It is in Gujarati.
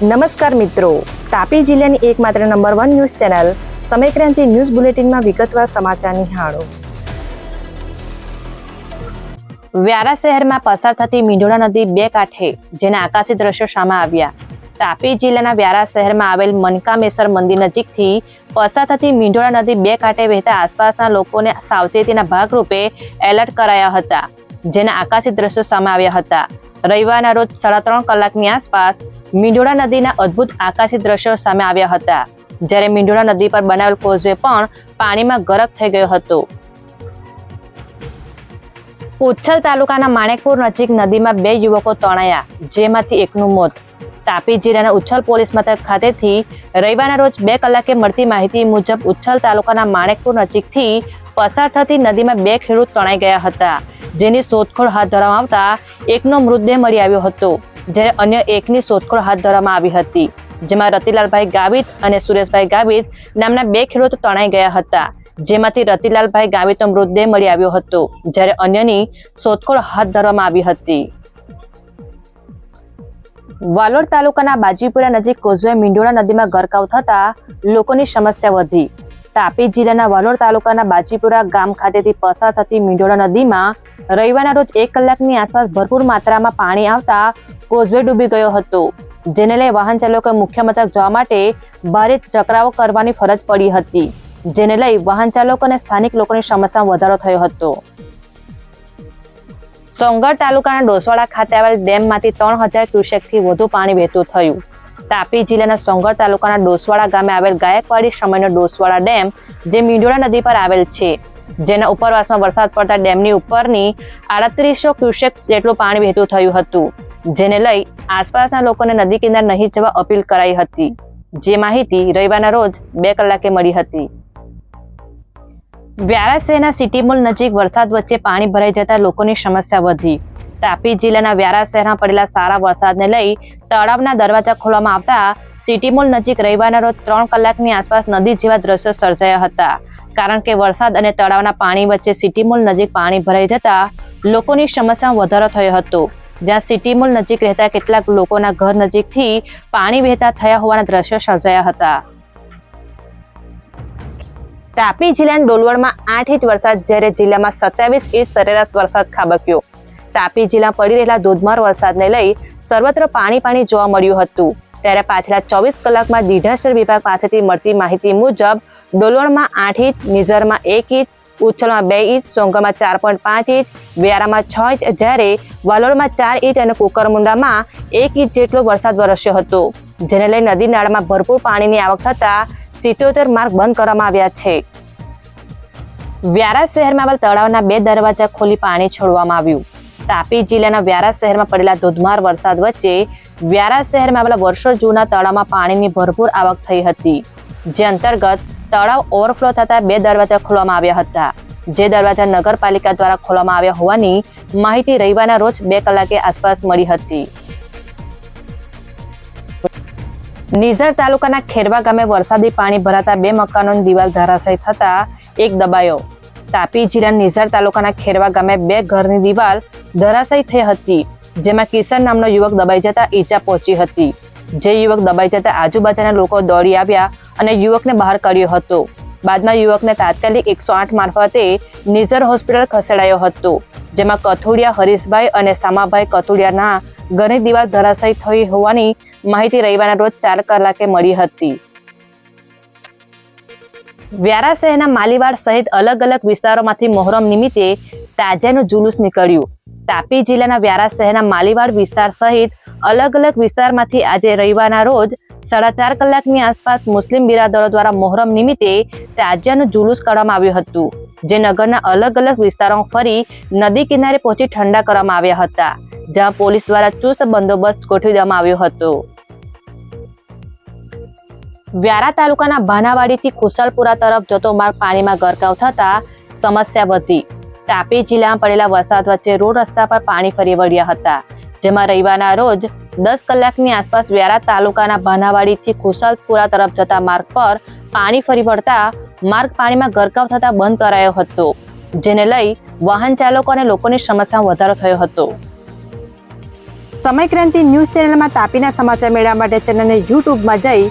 નમસ્કાર મિત્રો. તાપી જિલ્લાની એકમાત્ર number one news channel Samaykranti news બુલેટિનમાં વિગતવાર સમાચાર નિહાળો. વ્યારા શહેરમાં પસાર થતી મીંઢોળા નદી બે કાંઠે, જેના આકાશી દ્રશ્યો સામે આવ્યા. તાપી જિલ્લાના વ્યારા શહેરમાં આવેલ મનકામેશ્વર મંદિર નજીકથી પસાર થતી મીંઢોળા નદી બે કાંઠે વહેતા આસપાસના લોકોને સાવચેતીના ભાગરૂપે એલર્ટ કરાયા હતા, જેના આકાશી દ્રશ્યો સામે આવ્યા હતા. રવિવારના રોજ સાડા ત્રણ કલાકની આસપાસ મીંઢોળા નદીના અદ્ભુત આકાશી દ્રશ્યો સામે આવ્યા હતા. જ્યારે મીંઢોળા નદી પર બનાવેલ કોઝવે પણ પાણીમાં ગરક થઈ ગયો હતો. ઉચ્છલ તાલુકાના માણેકપુર નજીક નદીમાં બે યુવકો તણાયા, જેમાંથી એકનું મોત. તાપી જિલ્લાના ઉચ્છલ પોલીસ મથક ખાતેથી રવિવારના રોજ બે કલાકે મળતી માહિતી મુજબ ઉચ્છલ તાલુકાના માણેકપુર નજીકથી પસાર થતી નદીમાં બે ખેડૂત તણાઈ ગયા હતા. જેની શોધખોળ હાથ ધરવામાં આવતા એકનો મૃતદેહ મળી આવ્યો હતો, જ્યારે અન્ય એકની શોધખોળ હાથ ધરવામાં આવી હતી, જેમાં રતિલાલભાઈ ગાવિત અને સુરેશભાઈ ગાવિત નામના બે ખેડૂત તણાઈ ગયા હતા, જેમાંથી રતિલાલભાઈ ગાવિતનો મૃતદેહ મળી આવ્યો હતો, જ્યારે અન્યની શોધખોળ હાથ ધરવામાં આવી હતી. વાલોડ તાલુકાના બાજીપુરા નજીક કોઝવે મીંડોળા નદીમાં ગરકાવ થતા લોકોની સમસ્યા વધી. તાપી જિલ્લાના વલોડ તાલુકાના બાજીપુરા ગામ ખાતેથી પસાર થતી મીંઢોળા નદીમાં રવિવારના રોજ એક કલાકની આસપાસ ભરપૂર માત્રામાં પાણી આવતા કોઝવે ડૂબી ગયો હતો, જેને લઈ વાહન ચાલકોએ મુખ્ય મથક જવા માટે ભારે ચકરાવો કરવાની ફરજ પડી હતી, જેને લઈ વાહન ચાલકો અને સ્થાનિક લોકોની સમસ્યામાં વધારો થયો હતો. સોંગઢ તાલુકાના ડોસવાડા ખાતે આવેલ ડેમમાંથી ત્રણ હજાર ક્યુસેકથી વધુ પાણી વહેતું થયું. તાપી જિલ્લાના સોંગર તાલુકાના ડોસવાડા ગામે આવેલ ગાયકવાડી સમયનો ડોસવાડા ડેમ, જે મીંડોળા નદી પર આવેલ છે. જેના ઉપરવાસમાં વરસાદ પડતા ડેમની ઉપરની આડત્રીસો ક્યુસેક જેટલું પાણી વહેતું થયું હતું, જેને લઈ આસપાસના લોકોને નદી કિનારે નહીં જવા અપીલ કરાઈ હતી. જે માહિતી રવિવારના રોજ બે કલાકે મળી હતી. વ્યારા શહેરના સિટી મોલ નજીક વરસાદ વચ્ચે પાણી ભરાઈ જતા લોકોની સમસ્યા વધી. તાપી જિલ્લાના વ્યારા શહેરમાં પડેલા સારા વરસાદને લઈ તળાવના દરવાજા ખોલવામાં આવતા સિટી મોલ નજીક રવિવારના રોજ ત્રણ કલાકની આસપાસ નદી જેવા દ્રશ્યો સર્જાયા હતા. કારણ કે વરસાદ અને તળાવના પાણી વચ્ચે સિટી મોલ નજીક પાણી ભરાઈ જતા લોકોની સમસ્યામાં વધારો થયો હતો. જ્યાં સિટી મોલ નજીક રહેતા કેટલાક લોકોના ઘર નજીકથી પાણી વહેતા થયા હોવાના દ્રશ્યો સર્જાયા હતા. તાપી જિલ્લાના ડોલવણમાં આઠ ઇંચ વરસાદ, જ્યારે જિલ્લામાં સત્યાવીસ ઇંચ સરેરાશ વરસાદ ખાબક્યો. તાપી જિલ્લા પડી રહેલા ધોધમાર વરસાદને લઈ સર્વત્ર પાણી પાણી જોવા મળ્યું હતું. ત્યારે પાછલા ચોવીસ કલાકમાં ડિઝાસ્ટર વિભાગ પાસેથી મળતી માહિતી મુજબ, ડોલોણમાં આઠ ઇંચ, નિઝરમાં એક ઇંચ, ઉચ્છલમાં બે ઇંચ સોંગરમાં ચાર પોઈન્ટ પાંચ ઇંચ, વ્યારામાં છ ઇંચ જ્યારે વાલોડમાં ચાર ઇંચ અને કુકરમુંડામાં એક ઇંચ જેટલો વરસાદ વરસ્યો હતો, જેને લઈ નદી નાળામાં ભરપૂર પાણીની આવક થતા સિત્યોતેર માર્ગ બંધ કરવામાં આવ્યા છે. વ્યારા શહેરમાં આવેલ તળાવના બે દરવાજા ખોલી પાણી છોડવામાં આવ્યું. તાપી જિલ્લાના વ્યારા શહેરમાં પડેલા ધોધમાર વરસાદ વચ્ચે વ્યારા શહેરમાં આવેલા વર્ષો જૂના તળાવમાં પાણીની ભરપૂર આવક થઈ હતી, જે અંતર્ગત તળાવ ઓવરફ્લો થતા બે દરવાજા ખોલવામાં આવ્યા હતા. જે દરવાજા નગરપાલિકા દ્વારા ખોલવામાં આવ્યા હોવાની માહિતી રવિવારના રોજ બે કલાકે આસપાસ મળી હતી. નિઝર તાલુકાના ખેરવા ગામે વરસાદી પાણી ભરાતા બે મકાનોની દિવાલ ધરાશય થતા એક દબાયો. તાપી જિલ્લાના નિઝર તાલુકાના ખેરવા ગામે બે ઘરની દિવાલ ધરાશય થઈ હતી, જેમાં કિશન નામનો યુવક દબાઈ જતા ઈજા પહોંચી હતી. જે યુવક દબાઈ જતા આજુબાજુના લોકો દોડી આવ્યા અને યુવકને બહાર કર્યો હતો. બાદમાં યુવકને તાત્કાલિક એકસો આઠ મારફતે નિઝર હોસ્પિટલ ખસેડાયો હતો, જેમાં કથુડિયા, હરીશભાઈ અને સામાભાઈ કથુડિયાના ઘરની દિવાલ ધરાશય થઈ હોવાની માહિતી રવિવારના રોજ ચાર કલાકે મળી હતી. વ્યારા શહેરના માલીવાડ સહિત અલગ અલગ વિસ્તારોમાંથી મોહરમ નિમિત્તે તાજિયાનું જુલુસ નીકળ્યું. તાપી જિલ્લાના વ્યારા શહેરના માલીવાડ વિસ્તાર સહિત અલગ અલગ વિસ્તારમાંથી આજે રવિવારના રોજ સાડા ચાર કલાકની આસપાસ મુસ્લિમ બિરાદરો દ્વારા મોહરમ નિમિત્તે તાજિયાનું જુલુસ કાઢવામાં આવ્યું હતું, જે નગરના અલગ અલગ વિસ્તારોમાં ફરી નદી કિનારે પહોંચી ઠંડા કરવામાં આવ્યા હતા, જ્યાં પોલીસ દ્વારા ચુસ્ત બંદોબસ્ત ગોઠવી દેવામાં આવ્યો હતો. વ્યારા તાલુકાના ભાનાવાડીથી ખુશાલપુરા તરફ જતો માર્ગ પાણીમાં ગરકાવ થતા સમસ્યા વધી. તાપી જિલ્લામાં પડેલા વરસાદ વચ્ચે રોડ રસ્તા પર પાણી ફરી વળ્યા હતા. જેમાં રવિવારના રોજ દસ કલાકની આસપાસ વ્યારા તાલુકાના ભાનાવાડીથી ખુશાલપુરા તરફ જતા માર્ગ પર પાણી ફરી વળતા માર્ગ પાણીમાં ગરકાવ થતા બંધ કરાયો હતો, જેને લઈ વાહન ચાલકો અને લોકોની સમસ્યામાં વધારો થયો હતો. સમયક્રાંતિ ન્યૂઝ ચેનલમાં તાપીના સમાચાર મેળવવા માટે ચેનલને યુટ્યુબમાં જઈ